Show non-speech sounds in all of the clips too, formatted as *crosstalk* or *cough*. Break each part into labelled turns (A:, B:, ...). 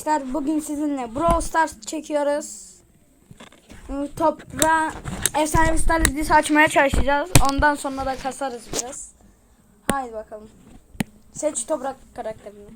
A: Arkadaşlar bugün sizinle Brawl Stars çekiyoruz. Toprağa efsane bir dizisi açmaya çalışacağız. Ondan sonra da kasarız biraz. Haydi bakalım. Seç toprak karakterini.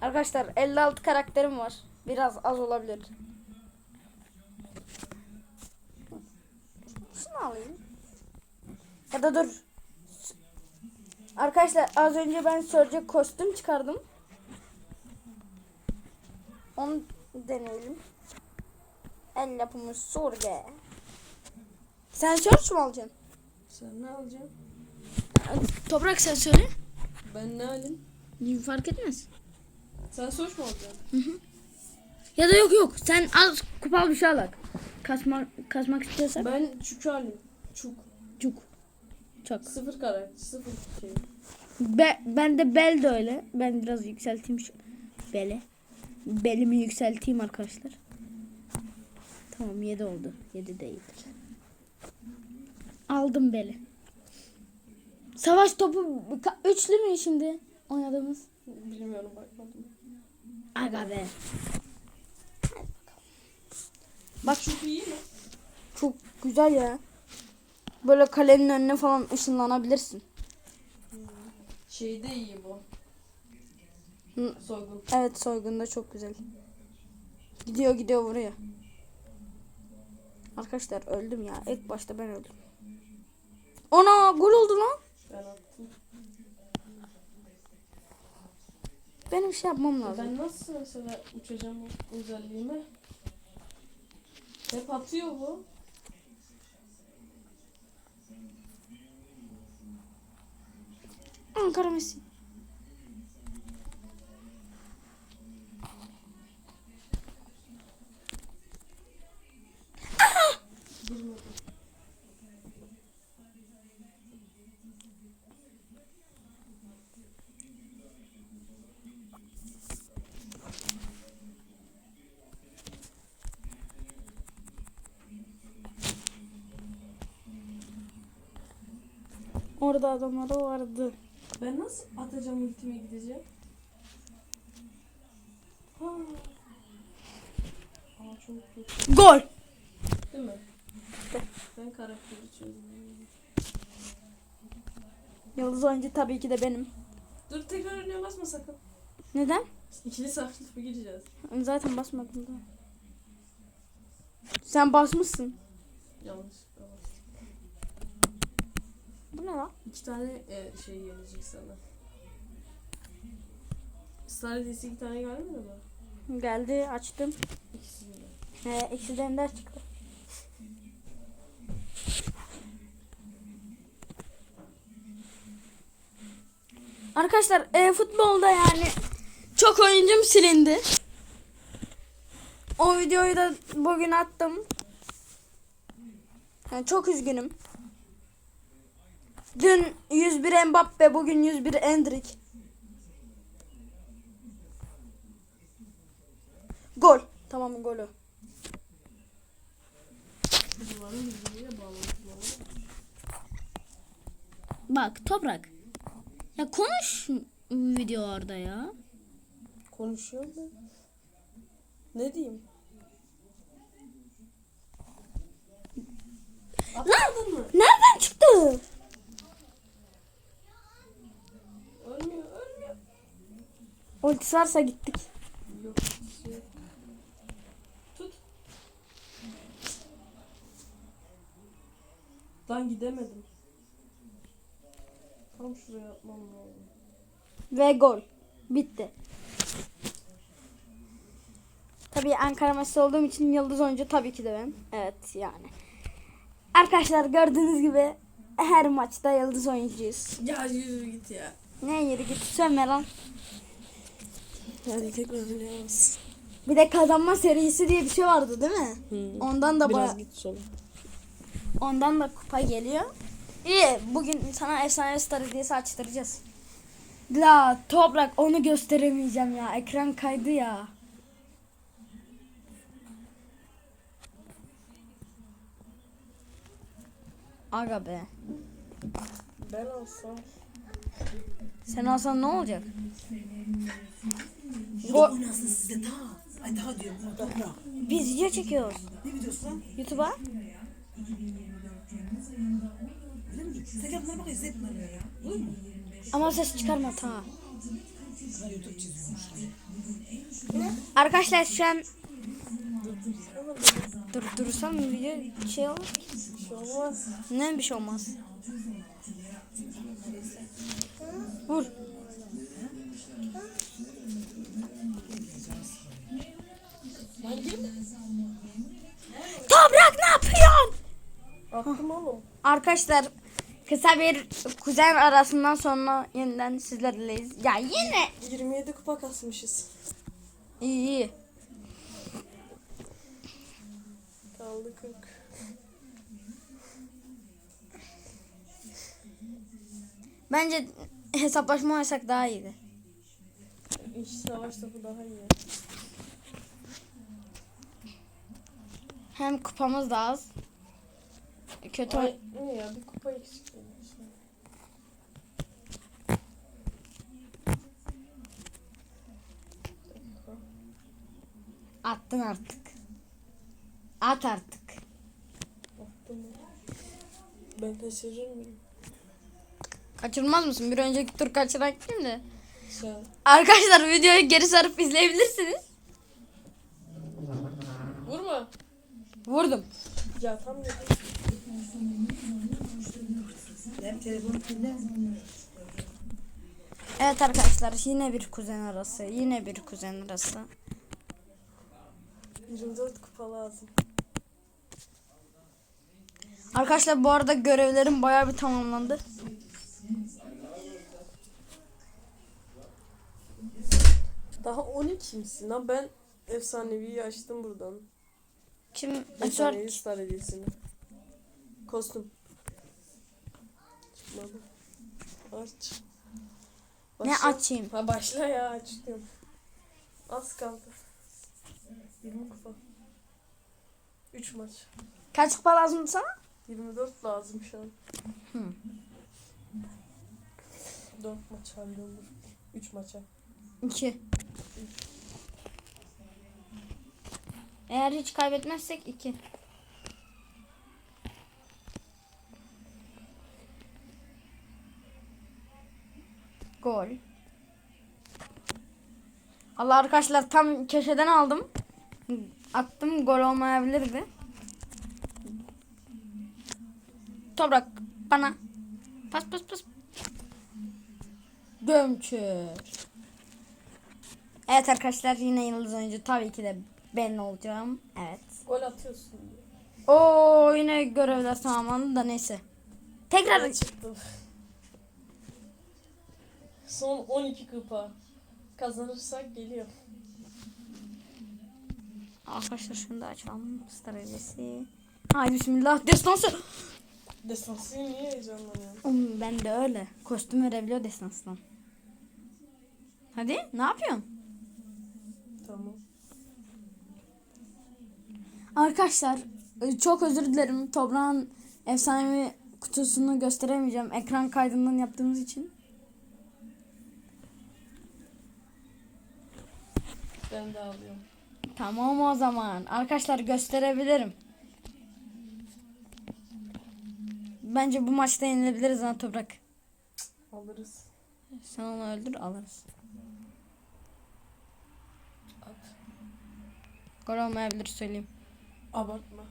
A: Arkadaşlar 56 karakterim var. Biraz az olabilir. Şunu alayım. Ya da dur. Arkadaşlar az önce ben Surge kostüm çıkardım. Onu deneyelim. El yapımı Surge. Sen mu alacaksın?
B: Sen ne alacaksın?
A: Toprak sen söyle.
B: Ben ne alayım?
A: Fark etmez.
B: Sen mu alacaksın?
A: Ya da yok yok. Sen az kupalı bir şey al. Kasmak, kasmak istiyorsan.
B: Ben çük alayım. Çuk.
A: Cuk. Çok.
B: Sıfır karakter. Sıfır şey.
A: Be, ben de bel de öyle. Ben biraz yükselteyim şu bele. Belimi yükselteyim arkadaşlar. Tamam 7 oldu. 7 değildir. Aldım beli. Savaş topu üçlü mü şimdi oynadığımız?
B: Bilmiyorum bakmadım.
A: Aga be.
B: Bak çok iyi mi?
A: Çok güzel ya. Böyle kalenin önüne falan ışınlanabilirsin.
B: Şeyde iyi bu. Soygun.
A: Evet soygunda çok güzel. Gidiyor gidiyor vuruyor. Arkadaşlar öldüm ya. İlk başta ben öldüm. Ana gol oldu lan.
B: Ben attım.
A: Benim şey yapmam lazım.
B: Ben nasıl mesela uçacağım bu özelliğime? Hep atıyor bu.
A: Ankara Messi. Orada adamları vardı.
B: Ben nasıl atacağım ultime gideceğim? Ha. Aa çok kötü.
A: Gol.
B: Değil mi? Ben karakteri çözdüm.
A: Yıldız oyuncu tabii ki de benim.
B: Dur tekrar önüne basma sakın.
A: Neden?
B: İkili saflık mı gireceğiz?
A: Zaten basmadım da. Sen basmışsın.
B: Bastım.
A: Bu ne lan?
B: İki tane e, şey gelecek sana. Star Hediyesi iki tane gelmedi mi?
A: Geldi açtım.
B: İkisi de.
A: He, eksi dender çıktı. Arkadaşlar e, futbolda yani çok oyuncum silindi. O videoyu da bugün attım. Yani çok üzgünüm. Dün 101 Mbappe, bugün 101 Endrick. Gol. Tamam golü. Bak toprak. Ya konuş video orada ya.
B: Konuşuyor mu? Ne diyeyim? Mı?
A: Nereden çıktı? Ultisi varsa gittik.
B: Yok, şey. Tut. Lan gidemedim. Tam şuraya atmam lazım.
A: Ve gol. Bitti. Tabii Ankara Messi olduğum için yıldız oyuncu tabii ki de ben. Evet yani. Arkadaşlar gördüğünüz gibi her maçta yıldız oyuncuyuz.
B: Ya yürü git ya.
A: Ne yeri git sönme lan.
B: Hadi tekrar oynayamazsın.
A: Bir de kazanma serisi diye bir şey vardı değil mi? Ondan da
B: Biraz git sola.
A: ondan da kupa geliyor. İyi bugün sana efsane star hediyesi açtıracağız. La toprak onu gösteremeyeceğim ya. Ekran kaydı ya. Aga be.
B: Ben alsam.
A: Sen alsan ne olacak?
C: Bu da oynasın size ta. Ay daha diyorum. Toprak.
A: Biz video çekiyoruz.
C: Ne videosu lan?
A: YouTube'a.
C: Öyle mi? Sen gel bunlara bak izle bunları ya. Olur mu?
A: Ama ses çıkarma tamam.
C: Ben YouTube çiziyormuş.
A: Arkadaşlar şu an dur dursam video şey olur.
B: Şey olmaz.
A: Ne bir şey olmaz. Vur. Toprak ne yapıyorsun?
B: Attım oğlum.
A: Arkadaşlar kısa bir kuzen arasından sonra yeniden sizlerleyiz. Ya yine
B: 27 kupa kasmışız.
A: iyi iyi.
B: Kaldı 40.
A: Bence hesaplaşma oynasak daha iyiydi.
B: İş savaş topu daha iyi.
A: Hem kupamız da az. Kötü
B: Ay, ne ya bir kupa eksik.
A: attın artık. At artık.
B: Attım? Ben kaçırır mıyım?
A: Kaçırmaz mısın? Bir önceki tur kaçıran kimdi? Arkadaşlar videoyu geri sarıp izleyebilirsiniz.
B: Vurma.
A: Vurdum.
B: Ya tam.
A: Evet arkadaşlar yine bir kuzen arası. Yine bir kuzen arası.
B: 24 kupa lazım.
A: Arkadaşlar bu arada görevlerim bayağı bir tamamlandı.
B: Daha 12 misin lan? Ben efsaneviyi açtım buradan.
A: Kim
B: Efsanevi star hediyesini. Kostüm. Çıkmadı. Aç.
A: ne
B: Başla.
A: açayım?
B: Ha başla ya aç diyorum. Az kaldı. 20 kupa. 3 maç.
A: Kaç kupa lazım sana?
B: 24 lazım şu an.
A: Hı.
B: 4 maç hallolur. 3 maça.
A: 2. Eğer hiç kaybetmezsek 2. Gol. Allah arkadaşlar tam köşeden aldım. Attım gol olmayabilirdi. Toprak bana. Pas pas pas. Gömçür. Evet arkadaşlar yine yıldız oyuncu tabii ki de ben olacağım. Evet.
B: Gol atıyorsun.
A: Oo yine görevler tamamlandı da neyse. Tekrar
B: Ben çıktım. Son 12 kupa. Kazanırsak geliyor.
A: arkadaşlar şunu da açalım. Star hediyesi. Hay bismillah destansı.
B: Destansı niye heyecanlanıyorsun?
A: Oğlum ben de öyle. Kostüm verebiliyor destanstan. Hadi ne yapıyorsun?
B: Tamam.
A: Arkadaşlar e, çok özür dilerim. Toprağın efsanevi kutusunu gösteremeyeceğim. Ekran kaydından yaptığımız için.
B: Ben de alıyorum.
A: Tamam o zaman. Arkadaşlar gösterebilirim. Bence bu maçta yenilebiliriz ha Toprak.
B: Alırız.
A: Sen onu öldür alırız.
B: At.
A: Gol olmayabilir söyleyeyim.
B: Abartma.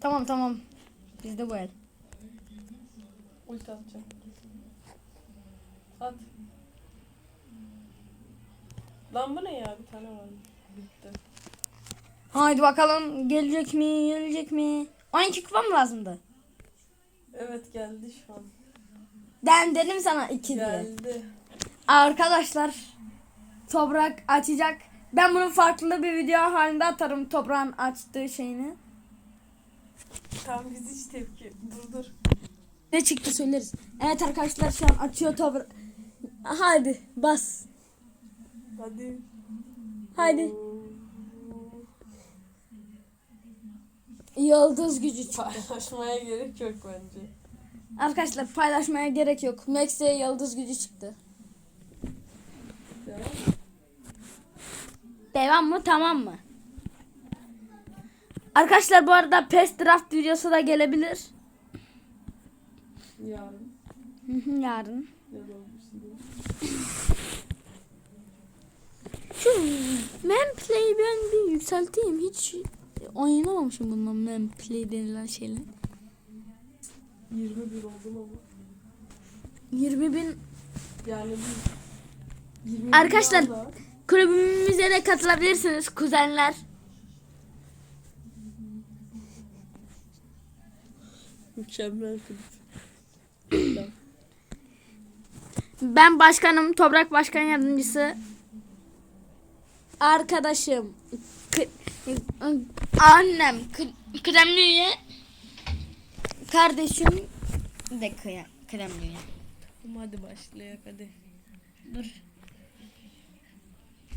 A: Tamam tamam. Bizde bu el.
B: Ulti atacağım. At. Lan bu ne ya? Bir tane var. Bitti.
A: Haydi bakalım gelecek mi gelecek mi? 12 kupa mı lazımdı?
B: Evet geldi şu an.
A: Ben dedim sana 2 diye.
B: Geldi.
A: Arkadaşlar Toprak açacak. Ben bunun farklı bir video halinde atarım Toprak'ın açtığı şeyini.
B: Tam biz hiç tepki. Dur dur.
A: Ne çıktı söyleriz. Evet arkadaşlar şu an açıyor Toprak. Haydi bas.
B: Hadi.
A: Haydi. Yıldız gücü çıktı.
B: Paylaşmaya gerek yok bence.
A: Arkadaşlar paylaşmaya gerek yok. Max'e yıldız gücü çıktı.
B: Devam.
A: Mı tamam mı? Arkadaşlar bu arada PES draft videosu da gelebilir.
B: Yarın.
A: Yarın. Şu manplay'i ben bir yükselteyim. Hiç oynamamışım bundan manplay denilen şeyle.
B: 21 oldum ama.
A: 20 bin
B: Yani bir 20
A: Arkadaşlar- kulübümüze de katılabilirsiniz kuzenler.
B: mükemmel kulüp.
A: Ben başkanım, Toprak Başkan Yardımcısı. Arkadaşım, annem, üye. Kardeşim de.
B: Tamam hadi başlayalım hadi.
A: Dur.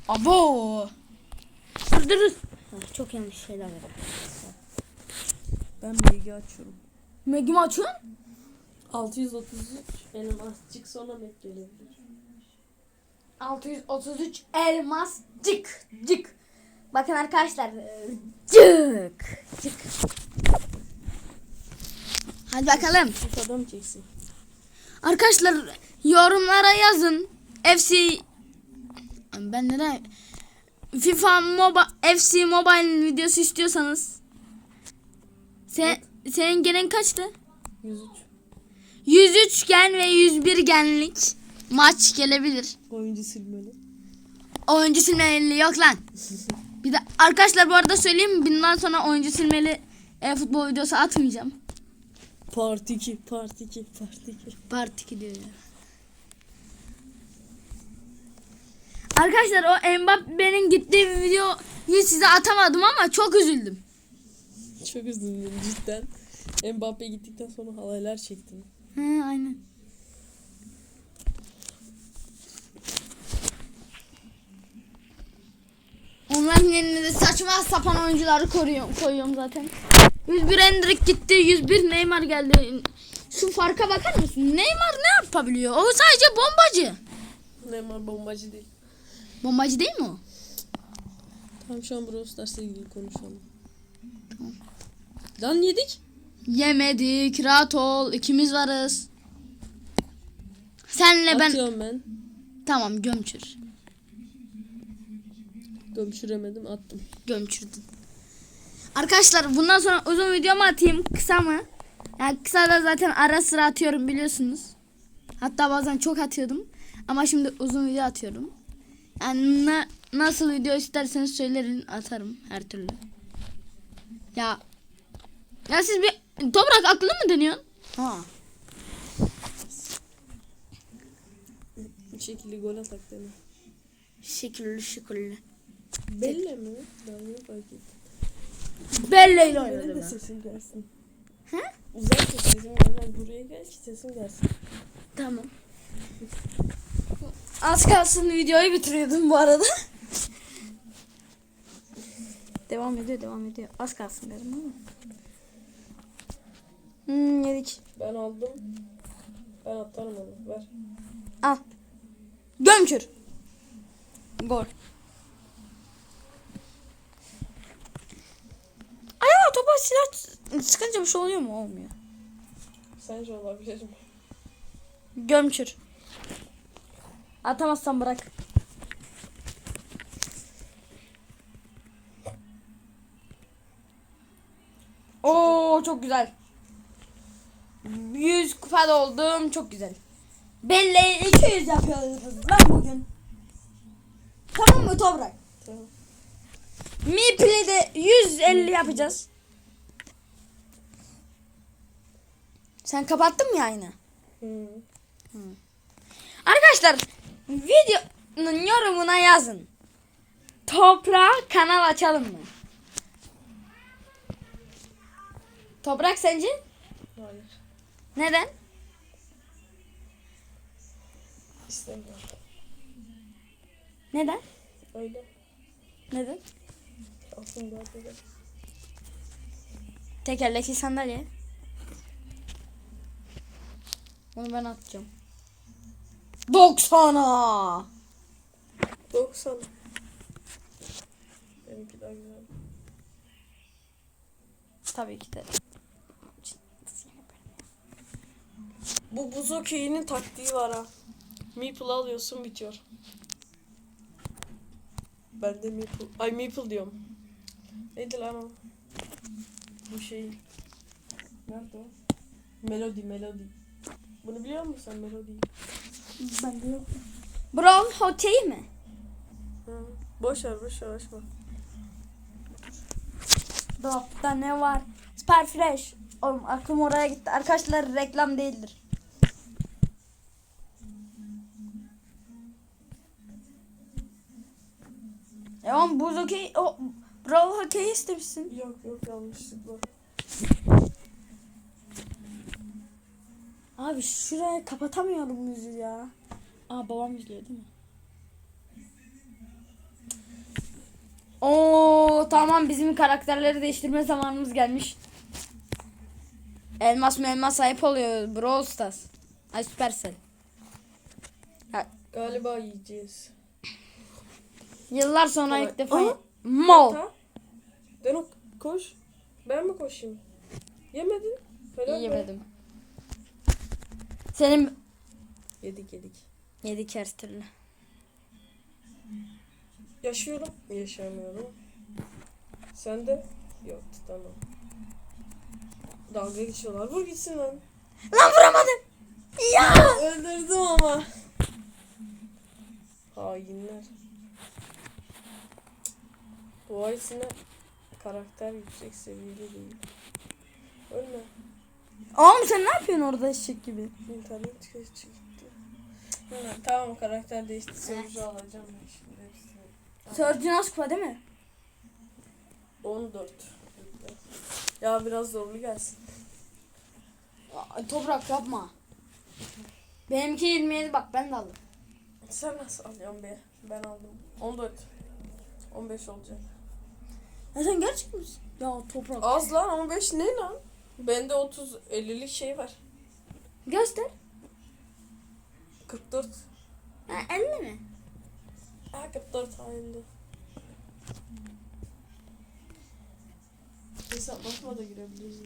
A: Abo. Dur dur dur. Ah, Çok yanlış şeyler var.
B: Ben bilgi açıyorum.
A: Megimi açıyorsun?
B: 633 elmascık sonra mek gelebilir.
A: 633 elmas cık cık. Bakın arkadaşlar e, cık cık. Hadi bakalım.
B: Adam çeksin.
A: Arkadaşlar yorumlara yazın. FC ben neden FIFA Moba FC Mobile videosu istiyorsanız. Sen senin gelen kaçtı?
B: 103.
A: 103 gen ve 101 genlik maç gelebilir.
B: Oyuncu silmeli.
A: Oyuncu silmeli yok lan. *laughs* Bir de arkadaşlar bu arada söyleyeyim? Bundan sonra oyuncu silmeli e, futbol videosu atmayacağım.
B: Part 2, part 2, part 2.
A: Part 2 diyor ya. Arkadaşlar o Mbappe'nin gittiği videoyu size atamadım ama çok üzüldüm.
B: Çok üzüldüm cidden. Mbappe gittikten sonra halaylar çektim.
A: He aynen. Onların yerine de saçma sapan oyuncuları koruyorum, koyuyorum zaten. 101 Endrick gitti, 101 Neymar geldi. Şu farka bakar mısın? Neymar ne yapabiliyor? O sadece bombacı.
B: Neymar bombacı değil.
A: Bombacı değil mi o?
B: Tamam şu an Brawl Stars'la ilgili konuşalım. Lan yedik.
A: Yemedik, rahat ol. ikimiz varız. Senle ben...
B: Atıyorum ben.
A: Tamam gömçür.
B: Gömçüremedim attım.
A: Gömçürdün. Arkadaşlar bundan sonra uzun video mu atayım kısa mı? Yani kısa da zaten ara sıra atıyorum biliyorsunuz. Hatta bazen çok atıyordum. Ama şimdi uzun video atıyorum. Yani na- nasıl video isterseniz söyleyin atarım her türlü. Ya ya siz bir toprak akıllı mı deniyorsun? Ha.
B: Bir şekilde gol atak dene.
A: Şekilli şekilli.
B: Belli mi? Ben ne fark ettim.
A: Belleyle
B: Benim
A: oynadım
B: de
A: ben.
B: sesim gelsin.
A: He?
B: Uzak gelmez. Buraya gel ki sesim gelsin.
A: Tamam. Az kalsın videoyu bitiriyordum bu arada. devam ediyor, devam ediyor. Az kalsın dedim ama. Hmm, yedik.
B: Ben aldım. Ben atarım onu. Ver.
A: Al. Gömçür. Gol. Acaba topa silah sıkınca bir şey oluyor mu? Olmuyor.
B: Sence olabilir mi?
A: Gömçür. Atamazsan bırak. Oo çok güzel. 100 kupa oldum. Çok güzel. Belli 200 yapıyoruz lan bugün. Tamam mı Toprak?
B: Tamam.
A: Mi Play'de 150 yapacağız. Sen kapattın mı yayını?
B: Hı.
A: Arkadaşlar videonun yorumuna yazın. Toprağa kanal açalım mı? Toprak sence?
B: Hayır.
A: Neden?
B: İstemiyorum.
A: Neden?
B: Öyle.
A: Neden?
B: Aslında böyle.
A: Tekerlekli sandalye. Onu ben atacağım. 90'a.
B: 90. Benimki daha güzel.
A: Tabii ki de.
B: Bu buz okeyinin taktiği var ha. Meeple alıyorsun bitiyor. Ben de Meeple. Ay Meeple diyorum. Neydi lan o? Bu şey. Nerede o? Melody, Melody. Bunu biliyor musun sen Melody?
A: Ben de yok. Brawl hokey mi?
B: Ha. Boş ver, boş ver, açma.
A: Dolapta ne var? Super Fresh. Oğlum aklım oraya gitti. Arkadaşlar reklam değildir. E oğlum buz okey, o Brawl hokey istemişsin.
B: Yok yok yanlışlıkla.
A: Abi şuraya kapatamıyorum yüzü ya. Aa babam izliyor değil mi? Oo tamam bizim karakterleri değiştirme zamanımız gelmiş. Elmas mı elmas sahip oluyor Brawl Stars. Ay Supercell.
B: Galiba yiyeceğiz.
A: Yıllar sonra
B: Evet.
A: ilk defa. Mol.
B: Ta. Dön koş. Ben mi koşayım? Yemedin. Helal be.
A: Senin
B: Yedik yedik.
A: yedik her türlü.
B: Yaşıyorum. Yaşamıyorum. Sen de? Yok tamam. Dalga geçiyorlar. Vur gitsin lan.
A: Lan vuramadım. Ya.
B: Öldürdüm ama. Hainler. Dua etsine karakter yüksek seviyede değil. Ölme.
A: Oğlum sen ne yapıyorsun orada eşek gibi?
B: İnternet çıktı. Hı, tamam karakter değişti. Sonucu alacağım ben şimdi hepsini.
A: Sörcünas kupa değil mi?
B: 14. Ya biraz zorlu gelsin.
A: Aa, Toprak yapma. Benimki 27 bak ben de aldım.
B: Sen nasıl alıyorsun be? Ben aldım. 14. 15 olacak.
A: Ya sen gerçek misin? Ya toprak.
B: Az lan 15 ne lan? Bende 30 50'lik şey var.
A: Göster.
B: 44.
A: Ha, 50 mi?
B: Ha 44 halinde. Hesaplaşma da girebiliriz.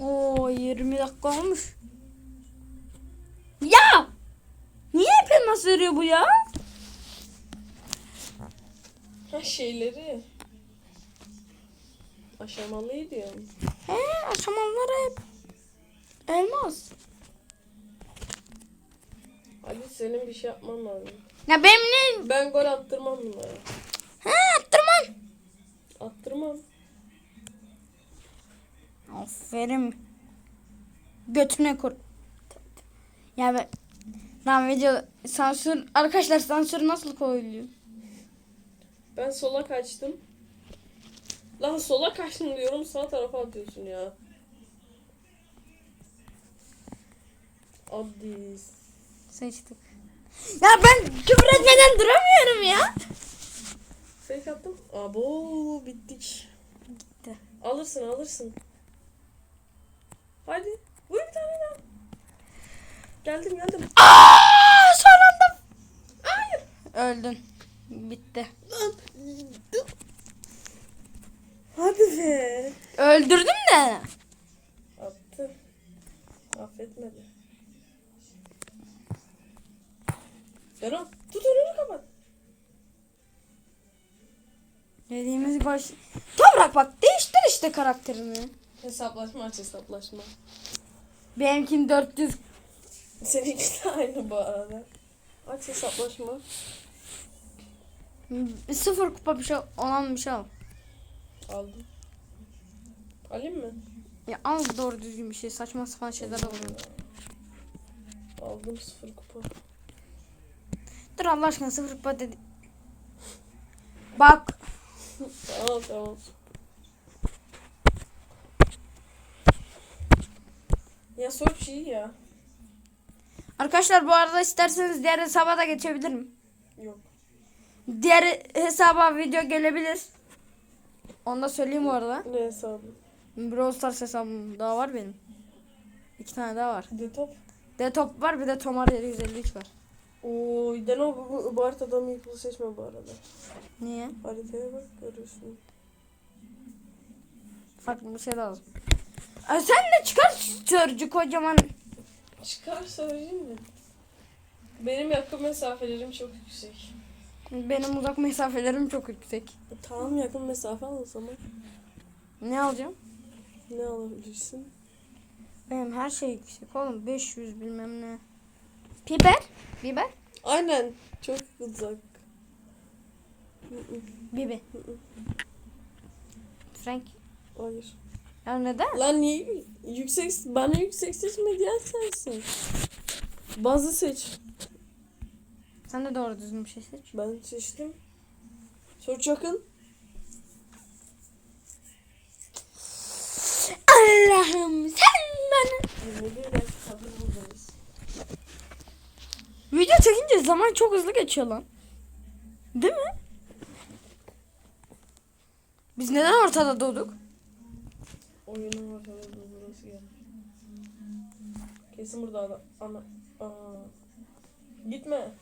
A: Oo 20 dakika olmuş. Ya! Niye hep elmas veriyor bu ya?
B: Ha şeyleri. Aşamalıydı yani.
A: He aşamanlar hep elmas.
B: Ali senin bir şey yapman lazım.
A: Ya benim ne?
B: Ben gol attırmam bunlara.
A: He attırmam.
B: Attırmam.
A: Aferin. Götüne kur. Ya ben... Lan video sansür... Arkadaşlar sansür nasıl koyuluyor?
B: Ben sola kaçtım. Lan sola kaçtım diyorum sağ tarafa atıyorsun ya. Hadi.
A: Seçtik. Ya ben küfür etmeden duramıyorum ya.
B: Fake attım. Abo bittik.
A: Gitti.
B: Alırsın alırsın. Hadi. Vur bir tane daha. Geldim geldim.
A: Aa, son anda. Hayır. Öldün. Bitti.
B: Lan. Hadi be.
A: Öldürdüm de.
B: Attı. Affetmedi. Berat tut önünü kapat.
A: Dediğimiz baş... Toprak bak değiştir işte karakterini.
B: Hesaplaşma aç hesaplaşma.
A: Benimkin 400.
B: Seninki de aynı bu arada. Aç hesaplaşma.
A: Sıfır kupa bir şey olan bir şey al.
B: Aldım. Alayım mı?
A: Ya al doğru düzgün bir şey. Saçma sapan şeyler alıyor.
B: Aldım sıfır kupa.
A: Dur Allah aşkına sıfır kupa dedi. Bak.
B: Tamam tamam. Ya Soç iyi ya.
A: Arkadaşlar bu arada isterseniz diğer hesaba da geçebilirim.
B: Yok.
A: Diğer hesaba video gelebilir. Onu da söyleyeyim bu arada.
B: Ne hesabı?
A: Brawl Stars hesabım daha var benim. İki tane daha var.
B: De top.
A: De top var bir de Tomar 753 var.
B: Oo, Deno bu, bu, bu haritada Meeple seçme bu arada.
A: Niye?
B: Haritaya bak görürsün.
A: Farklı bir şey lazım. Ay sen de çıkar sörcü kocaman.
B: Çıkar söyleyeyim mi? Benim yakın mesafelerim çok yüksek.
A: Benim uzak mesafelerim çok yüksek.
B: Tamam yakın mesafe al o zaman.
A: Ne alacağım?
B: Ne alabilirsin?
A: Benim her şey yüksek oğlum. 500 bilmem ne. Biber? Biber?
B: Aynen. Çok uzak.
A: Bibi. Frank.
B: Hayır.
A: Ya neden?
B: Lan niye yüksek bana yüksek seçme diyen sensin. Bazı seç.
A: Sen de doğru düzgün bir şey seç.
B: Ben seçtim. Sor çakın.
A: Allah'ım sen bana.
B: 21 dakika kadın buradayız.
A: Video çekince zaman çok hızlı geçiyor lan. Değil mi? Biz neden ortada doğduk?
B: Oyunun ortada burası gel. Kesin burada ana. ana. Aa. Gitme.